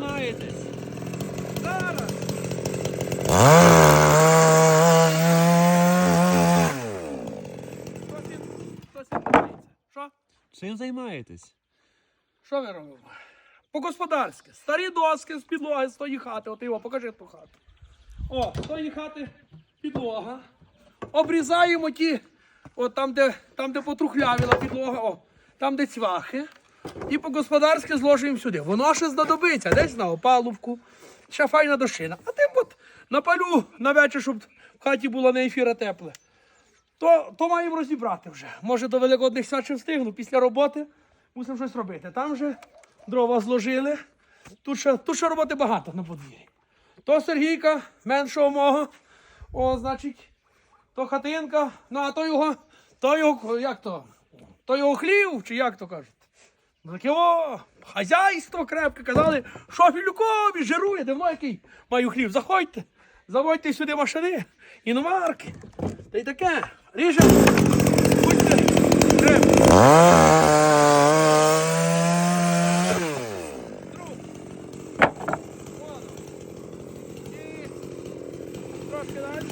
займаєтесь? Зараз! Чим займаєтесь? Що ви робимо? По-господарськи. Старі доски з підлоги з тої хати. От його, покажи ту хату. О, з тої хати підлога. Обрізаємо ті, от там, де там, де потрухлявіла підлога, о, там, де цвяхи. І по-господарськи зложуємо сюди. Воно ще знадобиться, десь на опалубку. Ще файна дощина. А тим от напалю на вечір, щоб в хаті було не ефіра тепле. То, то маємо розібрати вже. Може до великодних свят ще встигну. Після роботи мусимо щось робити. Там вже дрова зложили. Тут ще, тут ще роботи багато на подвір'ї. То Сергійка, меншого мого. О, значить, то хатинка. Ну, а то його, то його, як то? То його хлів, чи як то кажуть? Таке о, хазяйство крепке. Казали, що Філюкові жирує, давно який маю хлів. Заходьте, заводьте сюди машини, іномарки. Та й таке. Ріжемо. Будьте крепкі. Трошки далі.